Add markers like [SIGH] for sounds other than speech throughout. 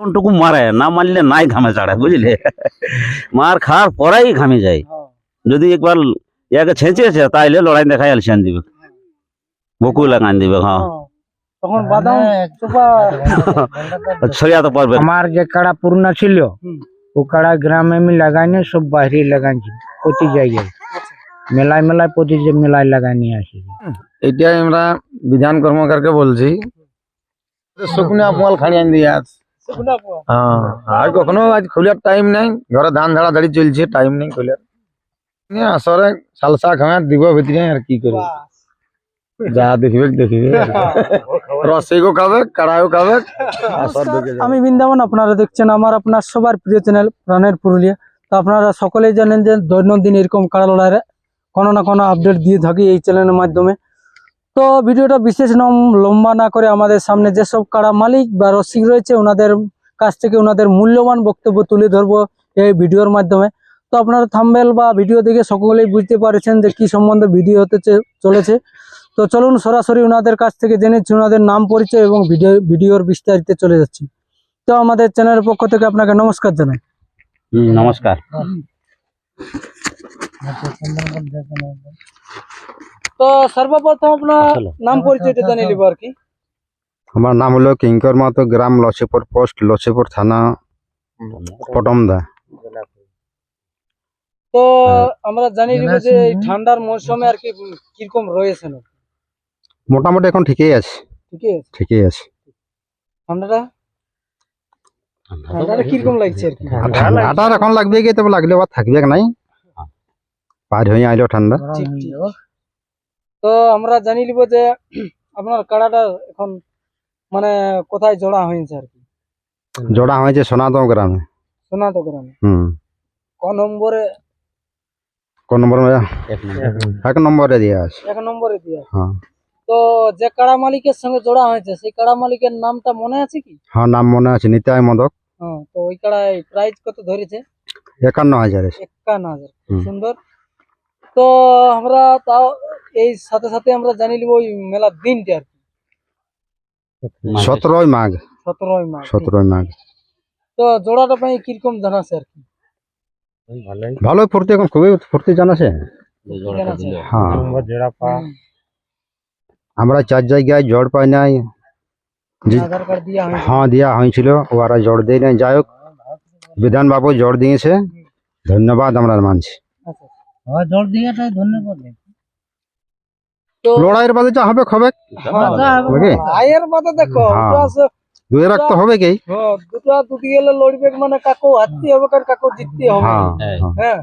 কোনটুকু মারে না মারলে নাই ঘামে ছাড়ে বুঝলে মার খাওয়ার পরেই ঘামে যায় যদি একবার ইয়াকে ছেঁচেছে তাইলে লড়াই দেখাই আলসিয়ান দিবে বকু লাগান দিবে হ্যাঁ তখন বাদাম চোপা ছড়িয়া তো পারবে না। আমার যে কাড়া পুরনো ছিল হুম। ও কাড়া গ্রামে আমি লাগাইনি সব বাইরে লাগাইছি প্রতি জায়গায় মেলায় মেলায় প্রতি যে মেলায় লাগাই নিয়ে আসি এটাই আমরা বিধান কর্মকারকে বলছি শুকনো পোয়াল খানি আন দিয়ে আস শুকনা পোয়া। হ্যাঁ আর কখনো আজ খোলার টাইম নাই। ঘরে ধান ধাড়া ধাড়ি চলছে টাইম নেই খোলার আসরে সালসা খাওয়া দিব ভিতরে আর কি করবে যা দেখবে দেখবে। রসেগো খাবে কাড়াও খাবে আমি বৃন্দাবন আপনারা দেখছেন আমার আপনার সবার প্রিয় চ্যানেল প্রাণের পুরুলিয়া। তো আপনারা সকলেই জানেন যে দৈনন্দিন এরকম কাড়া লড়াইয়ের কোনো না কোনো আপডেট দিয়ে থাকি এই চ্যানেলের মাধ্যমে। তো ভিডিওটা বিশেষ নম- লম্বা না করে আমাদের সামনে যেসব কারা মালিক বা রসিক রয়েছে ওনাদের কাছ থেকে ওনাদের মূল্যবান বক্তব্য তুলে ধরবো এই ভিডিওর মাধ্যমে। তো আপনারা থাম্বেল বা ভিডিও দেখে সকলেই বুঝতে পারছেন যে কি সম্বন্ধে ভিডিও হতে চে- চলেছে। তো চলুন সরাসরি ওনাদের কাছ থেকে জেনেছি ওনাদের নাম পরিচয় এবং ভিডিও ভিডিওর বিস্তারিত চলে যাচ্ছি। তো আমাদের চ্যানেলের পক্ষ থেকে আপনাকে নমস্কার জানাই। হুম, নমস্কার। তো সর্বপ্রথম আপনার নাম পরিচয়টা জানিয়ে নিব আর কি। আমার নাম হলো কিঙ্কর মাতো গ্রাম লছিপুর পোস্ট লছিপুর থানা পটমদা। তো আমরা জানিয়ে নিব যে এই ঠান্ডার মৌসুমে আর কি কীরকম রয়েছে না মোটামুটি এখন ঠিকই আছে। ঠিক আছে? ঠিকই আছে। ঠান্ডাটা? ঠান্ডাটা কীরকম লাগছে আর কি? ঠান্ডাটা এখন লাগবে কি তবে লাগলে আবার থাকবে নাই? পার হয়ে আইলো ঠান্ডা। ঠিক ঠিক। তো আমরা জানি নিব যে আপনার কাড়াটা এখন মানে কোথায় জোড়া হয়েছে আর কি? জোড়া হয়েছে সোনাদম গ্রামে। সোনাত গ্রামে। হুম। ক নম্বরে? কোন নম্বর এক নম্বরে। দিয়ে আছে এক নম্বরে দিয়ে হ্যাঁ। তো যে কাড়া মালিকের সঙ্গে জোড়া হয়েছে সেই কাড়া মালিকের নামটা মনে আছে কি? হ্যাঁ নাম মনে আছে নিতাই মদক। হ্যাঁ তো ওই কাড়ায় প্রাইস কত ধরেছে? একান্ন হাজার আছে একান্ন হাজার। সুন্দর। তো আমরা তাও এই সাথে সাথে আমরা জানি নিব ওই মেলার দিনটা আর কি। সতেরোই মাঘ। সতেরোই মাস সতেরোই মাঘ। তো জোড়াটা পাই কীরকম জানাছে আর কি? ভালোই। ফুর্তি এখন খুবই ফুর্তি জানাছে। হ্যাঁ। আমরা চার জায়গায় জড় পাই নাই। দিয়া হ্যাঁ দেওয়া হয়েছিল। ওরা জড় দেয় নাই। যাই হোক বিধান বাবু জড় দিয়েছে। ধন্যবাদ আমরা মানছি। জল দিয়াটাই ধন্যবাদ। লড়াইয়ের বাদে যা হবে খবে? আয়ের বাদে দেখো হ্যাঁ। হবে কি? হ্যাঁ, দুটি গেলে লড়বে মানে কাকু হারতে হবে কার কাকু জিততে হবে। হ্যাঁ হ্যাঁ।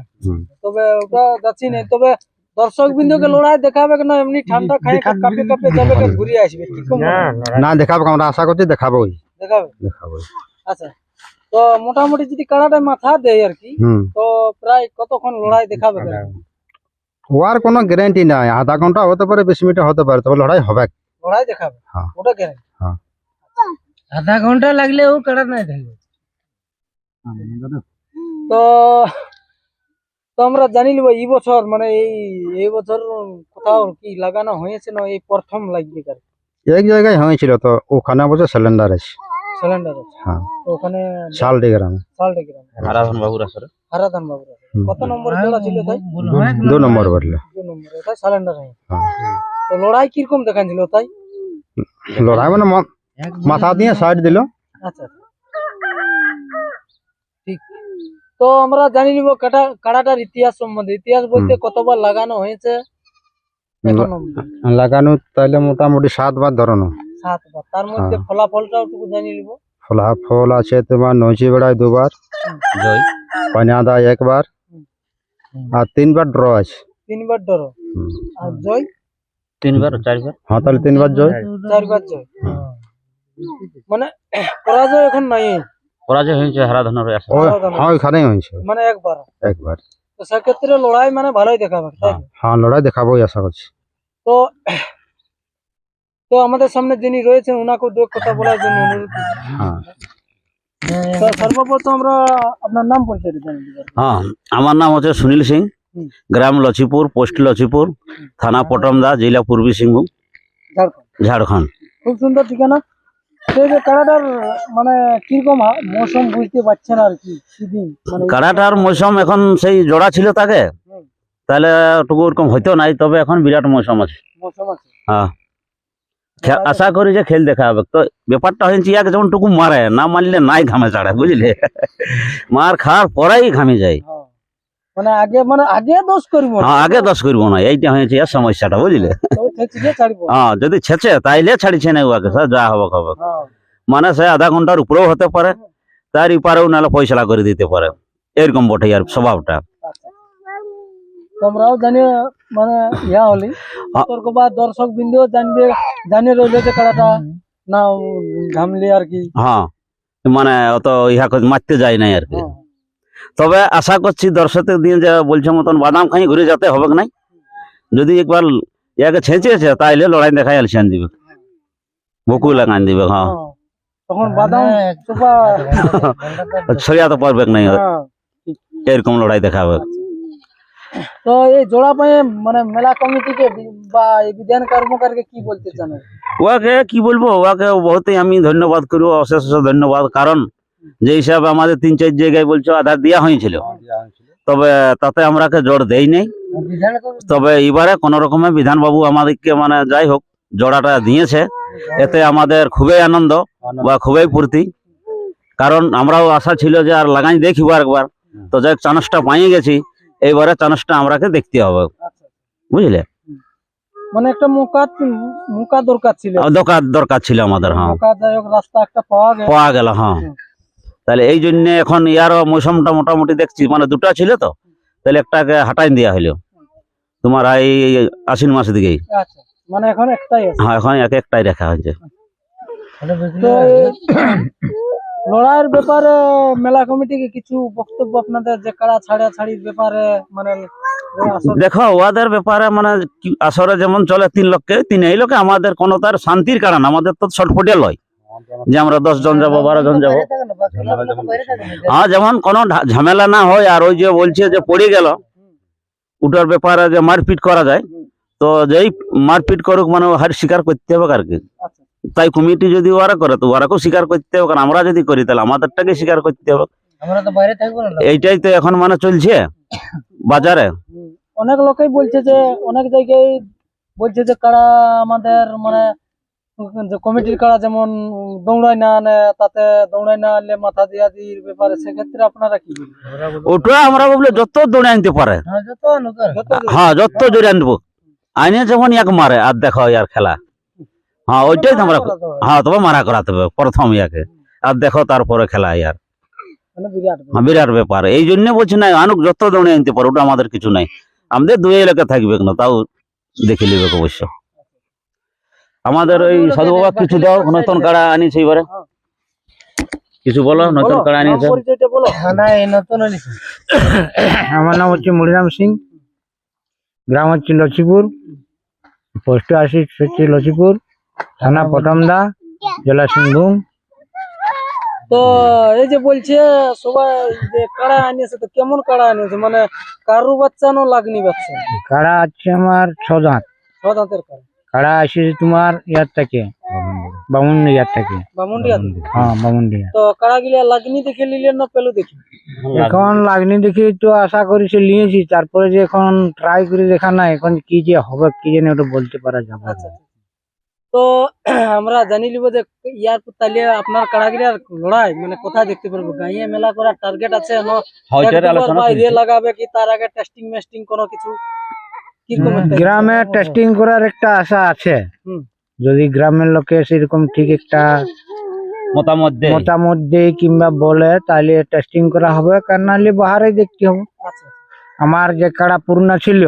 তবে ওটা যাচ্ছি না। তবে দর্শক বিন্দুকে লড়াই দেখাবে না এমনি ঠান্ডা খাই কাপে কাপে যাবে ঘুরে আসবে। না দেখাবো আমরা আশা করছি দেখাবো? দেখাবে আচ্ছা। তো মোটামুটি যদি কাড়াটা মাথা দেয় আর কি তো প্রায় কতক্ষণ লড়াই দেখাবে? ওর কোনো গ্যারান্টি নাই। আধা ঘণ্টা হতে পারে বিশ মিনিট হতে পারে তবে লড়াই হবে। লড়াই দেখাবে? হ্যাঁ। ওটা কেন আধা ঘণ্টা লাগলে ও কাড়া নাই থাকবে তো তো আমরা জানি নিব এই বছর মানে এই এই বছর কোথাও কি লাগানো হয়েছে না এই প্রথম লাগবে কার? এক জায়গায় হয়েছিল তো ওখানে বলছে সিলিন্ডার আছে। সিলিন্ডার আছে। হ্যাঁ। ওখানে শালডি গ্রামে। সালটে গ্রাম। আরাধন বাবুর আসরে হারাধান বাবুর কত নম্বর জোড়া ছিল তাই? দু নম্বর বলল দু নম্বর। এটা সিলিন্ডার হ্যাঁ। তো লড়াই কীরকম তাই? লড়াই মানে মাথা দিয়ে সাইড দিল। আচ্ছা ঠিক। তো আমরা জানি নিব কাটা কাড়াটার ইতিহাস সম্বন্ধে। ইতিহাস বলতে কতবার লাগানো হয়েছে? লাগানো তাইলে মোটামুটি সাতবার ধরানো। সাতবার তার মধ্যে হ্যাঁ। ফলাফলটাও টুকু জানি নিব ফলাফল আছে তোমার নৌচি বেড়ায় দুবার জয় পানিয়াদা একবার আর তিনবার ড্র আছে তিনবার ডর হুম। আর জয় তিনবার চারবার হ্যাঁ তাহলে তিনবার জয় চারবার জয় মানে পরাজয় এখন নাই পরাজয় হয়েছে হারাধনের আসরে ও হ্যাঁ ওইখানেই হয়েছে মানে একবার একবার তো সেক্ষেত্রে লড়াই মানে ভালোই দেখাবে তাই তো? হ্যাঁ লড়াই দেখাবোই আশা করছি তো তো আমাদের সামনে যিনি রয়েছেন ওনাকে দু কথা বলার জন্য অনুরোধ হ্যাঁ। সর্বপ্রথম আমরা আপনার নাম পরিচয় হ্যাঁ আমার নাম হচ্ছে সুনীল সিং গ্রাম লছিপুর পোস্ট লচিপুর থানা পটমদা জেলা পূর্বী সিংভূম ঝাড়খণ্ড। খুব সুন্দর ঠিকানা। যে মানে কীরকম মৌসুম বুঝতে পারছেন আর কি কারাটার মানে মৌসুম এখন সেই জোড়া ছিল তাকে। তাহলে ওরকম হইতো নাই তবে এখন বিরাট মৌসুম আছে। মৌসুম আছে। হ্যাঁ। আশা করি যে খেল দেখা হবে। তো ব্যাপারটা হয়েছে ইয়াকে যেমন টুকু মারে না মারলে নাই ঘামে ছাড়ে বুঝলে? মার খাওয়ার পরেই ঘামে যায়। মানে আগে মানে আগে দোষ করব না। হ্যাঁ আগে দশ করব না এইটা হয়েছে সমস্যাটা বুঝলে? হ্যাঁ যদি ছেচে তাইলে ছাড়িছে না স্যার যা হবে হবে মানে সে আধা ঘণ্টার উপরেও হতে পারে তার ইপারেও নাহলে ফয়সলা করে দিতে পারে। এরকম বটে আর স্বভাবটা। তোমরাও জানি মানে ইয়া হলি হ্যাঁ। তোর বা দর্শক বিন্দুও জানবে জানিয়ে রইলে যে কাড়াটা না উম, ঘামলি আর কি হ্যাঁ মানে অত ইহা করে মারতে যায় নাই আর কি হ্যাঁ। তবে আশা করছি দর্শকের দিন যে বলছে মতন বাদাম খাই ঘুরে যেতে হবে কি নাই যদি একবার ইয়াকে ছেঁচেছে তাইলে লড়াই দেখাই আলসান দিবে বকু লাগান দিবে হ্যাঁ হ্যাঁ। তখন বাদাম চোপা [LAUGHS] ছড়িয়া তো পারবে নাই হ্যাঁ। এরকম লড়াই দেখাবে তো এই জোড়া পায়ে মানে মেলা কমিটিকে বি- বা এই বিধান কর্মকারকে কি বলতে চান? ওয়াকে কি বলব? ওয়াকে বহুতই আমি ধন্যবাদ করব অশেষ অশেষ ধন্যবাদ। কারণ যে হিসাবে আমাদের তিন চার জায়গায় বলছো আধার দেওয়া হয়েছিল। তবে তাতে আমরাকে জোর দেই নাই। তবে এবারে কোন রকমের বিধানবাবু আমাদেরকে মানে যাই হোক জোড়াটা দিয়েছে। এতে আমাদের খুবই আনন্দ বা খুবই ফুর্তি। কারণ আমরাও আশা ছিল যে আর লাগাই দেখিব একবার তো যাই হোক চানসটা পাইয়ে গেছি। এইবারে চানসটা আমরাকে দেখতে হবে। আচ্ছা বুঝলে? মানে একটা মুকা মুকা দরকার ছিল। দরকার দরকার ছিল আমাদের হ্যাঁ। রাস্তা একটা পাওয়া গেল। পাওয়া গেল হ্যাঁ। তাহলে এই জন্য এখন ইয়ার মৌসুমটা মোটামুটি দেখছি মানে দুটা ছিল তো। তাহলে একটাকে হাটাই দেওয়া হলো তোমার এই আশ্বিন মাসের দিকেই। আচ্ছা মানে এখন একটাই হ্যাঁ এখন এক একটাই রাখা হয়েছে। তো লড়াইয়ের ব্যাপারে মেলা কমিটিকে কিছু বক্তব্য আপনাদের যে কারা ছাড়া ছাড়ির ব্যাপারে মানে দেখো ওদের ব্যাপারে মানে কি- আসরে যেমন চলে তিন লক্ষে তিন এই লোকে আমাদের কোনো তার শান্তির কারণ আমাদের তো ছটফটে লয়। যে আমরা দশ জন যাব বারো জন যাব। হ্যাঁ যেমন কোনো ঝামেলা না হয় আর ওই যে বলছে যে পড়ে গেল ওটার ব্যাপারে যে মারপিট করা যায় তো যেই মারপিট করুক মানে হার স্বীকার করতে হবে আর কি আচ্ছা। তাই কমিটি যদি ওরা করে তো ওরাকেও স্বীকার করতে হবে কারণ আমরা যদি করি তাহলে আমাদেরটাকে স্বীকার করতে হবে। এইটাই তো এখন মানে চলছে বাজারে। অনেক লোকেই বলছে যে অনেক জায়গায় বলছে যে কারা আমাদের মানে কমিটির কারা যেমন দৌড়ায় না আনে তাতে দৌড়ায় না আনলে মাথা দিয়া দির ব্যাপারে সেক্ষেত্রে আপনারা কি ওটা আমরা বললে যত দৌড়ে আনতে পারে। হ্যাঁ যত জোরে আনব। আইনে যেমন এক মারে আর দেখো ইয়ার খেলা। হ্যাঁ ওইটাই তো আমরা হ্যাঁ তবে মারা করাতে হবে প্রথম ইয়াকে। আর দেখো তারপরে খেলা ইয়ার। মানে বিরাট হ্যাঁ, বিরাট ব্যাপার। এই জন্য বলছি না আনুক যত দৌড়ে আনতে পারো ওটা আমাদের কিছু নাই। আমাদের দুই এলাকা থাকবে না তাও দেখে নিবে অবশ্য। আমাদের ওই সাধু বাবা কিছু দাও নতুন কাড়া আনিছে এবারে। কিছু বলো নতুন কাড়া এই নতুন আমার নাম হচ্ছে মরিরাম সিং। গ্রাম হচ্ছে লক্ষ্মীপুর। পোস্ট আসি হচ্ছে লক্ষ্মীপুর। থানা পটমদা জেলা সিংভূম। তো এই যে বলছে সবাই যে কাড়া আনিয়েছে তো কেমন কাড়া আনিয়েছে? মানে কারু বাচ্চা না লাগনি বাচ্চা? কাড়া আছে আমার ছ দাঁত ছ দাঁতের কাড়া। কাড়া আসিছে তোমার ইয়ার থেকে বামুন্ডিয়ার থেকে। বা মুন্ডিয়া হ্যাঁ তো কাড়া গিলা লাগনি দেখে নিলেন না পেল দেখি? এখন লাগনি দেখি তো আশা নিয়েছি তারপরে যে এখন ট্রাই করে দেখা না এখন কি যে হবে কি জানি ওটা বলতে পারা যাবে তো [CLEARS THROAT] আমরা জানি লিব যে ইয়ার তাহলে আপনার কাড়াগিরার লড়াই মানে কোথায় দেখতে পারব? গাইয়ে মেলা করার টার্গেট আছে বাইরে লাগাবে কি তার আগে টেস্টিং মেস্টিং কোনো কিছু? গ্রামে টেস্টিং করার একটা আশা আছে। যদি গ্রামের লোকে সেরকম ঠিক একটা মতামত দেয়। মতামত দেয় কিংবা বলে তাহলে টেস্টিং করা হবে। কার নাহলে বাহারে দেখতে হবে। আচ্ছা আমার যে কাড়া পুরনা ছিল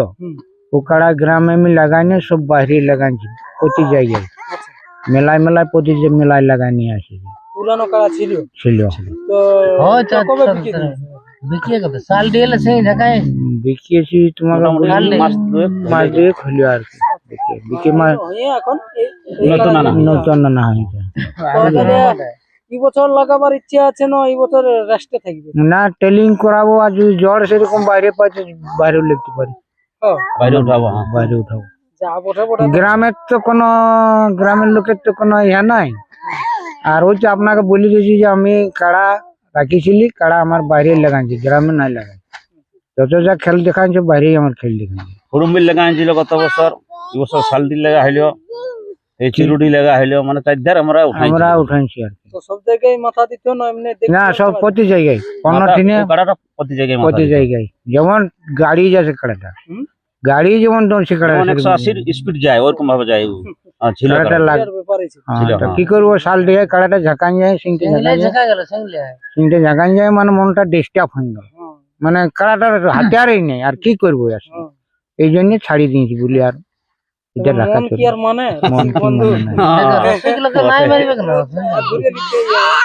হুম। ও কাড়া গ্রামে আমি লাগাইনি সব বাইরে লাগাইছি প্রতি জায়গায় আচ্ছা মেলায় মেলায় প্রতি যে মেলায় লাগাই নিয়ে আসি পুরানো কাড়া ছিল ছিল তো তো কবে বিক্রি দিয়েছে? বিকিয়েছি তোমাকে মোটামুটি বলি, মাস দুয়েক মাস দুয়েক হলো আর কি বিকে বিকে মাস হয়ে এখন এই- এই নতুন কাড়া আনা। নিয়ে নতুন না হয়েছে তো তাহলে এই বছর লাগাবার ইচ্ছা আছে না এই বছর রেস্টে থাকবে না টেলিং করাবো আর যদি জ্বর সেরকম বাইরে পাইছে বাইরেও লিখতে পারি ও, বাইরে উঠাবো হ্যাঁ। বাইরে উঠাবো। যা বটে বটে গ্রামের তো কোনো গ্রামের লোকের তো কোনো ইহা নাই। আর হচ্ছে আপনাকে বলে দিয়েছি যে আমি কাড়া রাখিছিলি কাড়া আমার বাইরে লাগাইছি গ্রামে নাই লাগাই যত যা খেল দেখাচ্ছে বাইরেই আমার খেল দেখাচ্ছে হুড়ুম্বির লেগা আনছিল গত বছর এবছর শালদি লেগা হইল এই চিরুডি লেগা হইল মানে চারধার আমরা উঠাইছি। আমরা উঠাইছি আর কি। তো সব জায়গায় মাথা দিত না এমনি দেখতে না সব পাচ্ছি। প্রতি জায়গায় কোনো মাথা- ঠিনে ওই কাড়াটা প্রতি জায়গায় মাথা প্রতি দিত। জায়গায়। যেমন গাড়ি যাচ্ছে কাড়াটা। হুম? গাড়ি যেমন দৌড়ছে কাড়া একশো আশির স্পিড যায় ওরকম ভাবে যায়। ছিল কাড়াটা কাড়া। লাগ এর ব্যাপারে ছিল। হ্যাঁ, ছিল, তো হ্যাঁ। কি করব শাল দিয়ে কাড়াটা ঝাঁকান যায় সিংটে ঝাঁকান যায়। সিংটে ঝাঁকান যায় মানে মনটা ডিস্টার্ব হয়ে গেল। হ্যাঁ, মানে কাড়াটার হাতিয়ারই নেই আর কি করব আর হ্যাঁ। এই জন্য ছাড়ি দিয়েছি বলি আর এটা রাখা মন কি চলবে আর মানে। হ্যাঁ।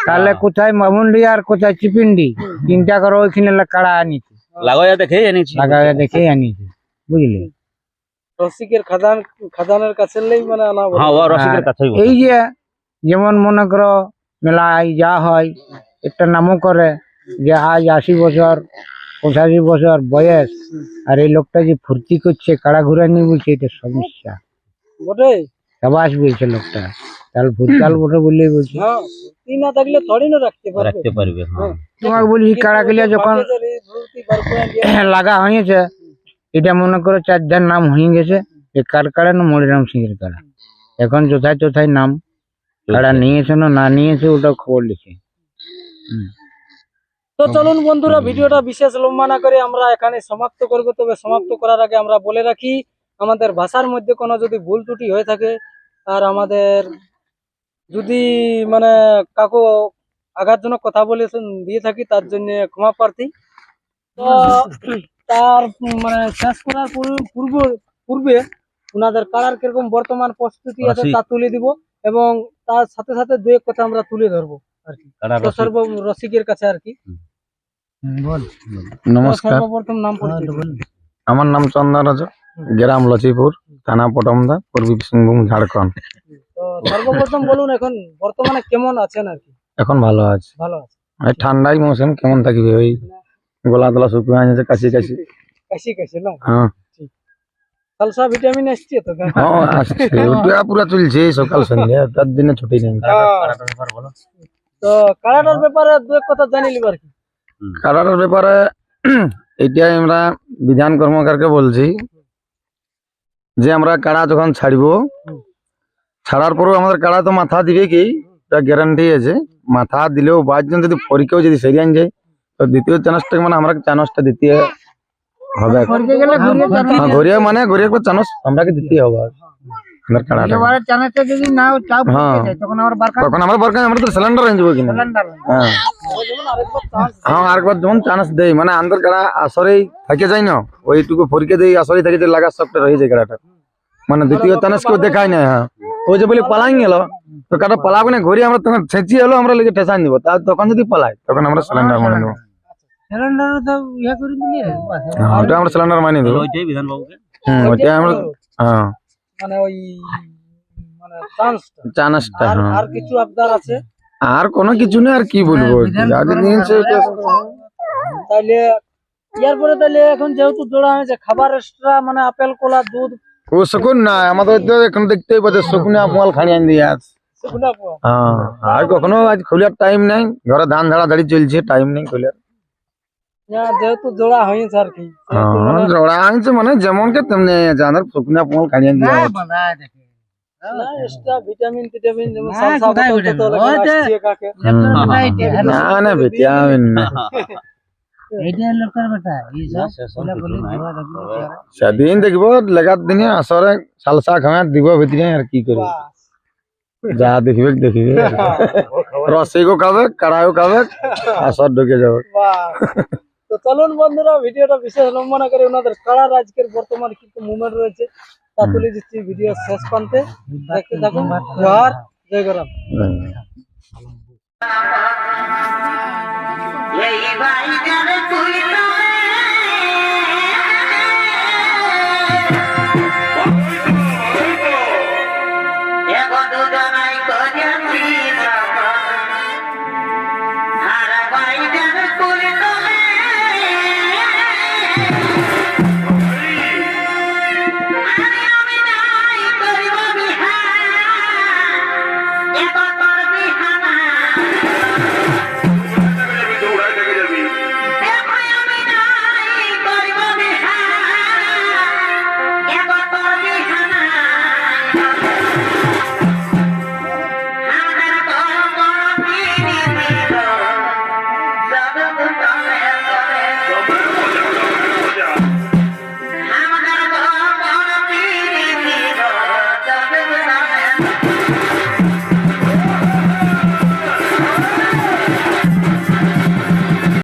তাহলে কোথায় মামুন্ডি আর কোথায় চিপিন্ডি? চিন্তা করো ওইখানে কাড়া আনিছি। লাগাইয়া দেখে এনেছি লাগাই দেখে আনিছি। বুঝলি? রসিকের খাদান খাদানের কাছে লেই মানে আনা হ্যাঁ ও রসিকের কাছেই এই যে যেমন মনে করো মেলায় যা হয় একটা নামও করে যে আজ আশি বছর পঁচাশি বছর বয়স আর এই লোকটা যে ফুর্তি করছে কাড়া ঘুরে নিয়ে বলছে এটা সমস্যা। বটে? সাবাস বলছে লোকটা। তাহলে ভুলকাল বটে বললেই বলছে হ্যাঁ না থাকলে থরি না রাখতে পারবে। রাখতে পারবে হ্যাঁ। তোমাকে বলছি কাড়া গেলে যখন লাগা হয়েছে এটা মনে করো চারটার নাম হয়ে গেছে যে কার কাড়া না মরিরাম সিং এর কাড়া এখন কোথায় কোথায় নাম। কাড়া নিয়েছে না না নিয়েছে ওটা খবর লিখে। তো চলুন বন্ধুরা ভিডিওটা বিশেষ লম্বা না করে আমরা এখানে সমাপ্ত করব। তবে সমাপ্ত করার আগে আমরা বলে রাখি আমাদের ভাষার মধ্যে কোনো যদি ভুল ত্রুটি হয়ে থাকে আর আমাদের যদি মানে কাকু আঘাতজনক কথা বলে দিয়ে থাকি তার জন্য ক্ষমা প্রার্থী। তো তার মানে শেষ করার পূর্ব- পূর্ব ওনাদের কারার কীরকম বর্তমান প্রস্তুতি আছে তা তুলে দিব এবং তার সাথে সাথে দু এক কথা আমরা তুলে ধরবো আর কি। রসিক। সর্ব রসিকের কাছে আর কি। নমস্কার। সর্বপ্রথম নাম আমার নাম চন্দন রাজ গ্রাম লচিপুর থানা পটমদা পূর্বী সিংভূম ঝাড়খণ্ড। সর্বপ্রথম বলুন এখন বর্তমানে কেমন আছেন আর কি? এখন ভালো আছে। ভালো আছে। ঠান্ডাই মৌসুম কেমন থাকবে ওই? গলা তলা শুকিয়ে গেছে কাশি কাশি। কাশি কাশি না? হ্যাঁ। সালসা ভিটামিন আসছে তো হ্যাঁ আসছে। ওটা পুরা চলছে সকাল সন্ধ্যা তার দিনে ছুটি নেই। তো কারাটার ব্যাপারে দু এক কথা জানি লিবার কি। কারার ব্যাপারে এটাই আমরা বিধান কর্মকারকে বলছি যে আমরা কাড়া যখন ছাড়বো ছাড়ার পরেও আমাদের কাড়া তো মাথা দিবে কি? গ্যারান্টি আছে। মাথা দিলেও বাদজন যদি পরীক্ষাও যদি সেরিয়ান যায় তো দ্বিতীয় চান্সটা মানে আমরা চান্সটা দিতে হবে? হ্যাঁ ঘুরিয়ে মানে ঘুরিয়ে চান্স আমরাকে দিতে হবে? চাপ হ্যাঁ। তখন আমার বারকার তখন আমার দরকার আমরা তো সিলিন্ডার হয়ে যাব কিনা। হ্যাঁ। হ্যাঁ আরেকবার যখন চান্স দেই মানে আন্দর কাড়া আসরেই থাকে যায় না? ওইটুকু পরীক্ষা দেই আসরেই থাকে যে লাগা সবটা রয়ে যায় কাড়াটা মানে দ্বিতীয় চান্স কেউ দেখায় না হ্যাঁ। ওই যে বলি পালাই গেল তো কাটা পালাবে না ঘুরে আমরা তখন ছেঁচিয়ে হলো আমরা লেগে ঠেসান দিব তখন যদি পালাই তখন আমরা সিলিন্ডার মানে দেবো সিলিন্ডার তো ইয়া করে দিলে হ্যাঁ ওটা আমরা সিলিন্ডার মানে দেবো। ওইটাই বিধান বাবুকে। হুম ওইটা আমরা হ্যাঁ। মানে ওই মানে চান্সটা। চান্সটা আর হ্যাঁ। কিছু আবদার আছে? আর কোনো কিছু নেই আর কি বলব? যা যে দিয়েছে ওইটা ইয়ার পরে তাহলে এখন যেহেতু জোড়া হয়েছে খাবার এক্সট্রা মানে আপেল কলা দুধ ও শকুন না আমাদের তো এখন দেখতেই পাচ্ছে শকুনে আপমাল খানি আন দিয়ে পাওয়া। হ্যাঁ আর কখনো আজ খোলার টাইম নাই ঘরে ধান ধাড়া ধাড়ি চলছে টাইম নেই খোলার হ্যাঁ, জোড়া হয়েছে আর কি সেহেতু হ্যাঁ মানে- জোড়া আনছে মানে যেমন কে তেমনি আছে আমাদের শুকনা পোল খাইয়ে দিয়ে আছে। না এক্সট্রা ভিটামিন টিটামিন যেমন না, সালসা কোথায় বোতল vitamin? টোতল ওই এখন যে- আসছে কাকে হুম। না না ভিটামিন না এইটা লোকের বেটা এই না, সব সে সব বলে কিছু বলে নাই। ধোয়া ধোয়া সেদিন দেখব লেগার দিনে আসরে সালসা খাওয়া দিব ভিতরে আর কি করব বাস। যা দেখবে দেখবে রসিকও খাবে কাড়াইও খাবে আসর ঢুকে যাবে বাস। তো চলুন বন্ধুরা, ভিডিওটা বিশেষ লম্বনা করে ওনাদের কারা রাজকের বর্তমান কিন্তু মুভমেন্ট রয়েছে। তা তুলে দিচ্ছি ভিডিও শেষ প্রান্তে দেখতে থাকুন। জোহার, জয় গরাম। তুই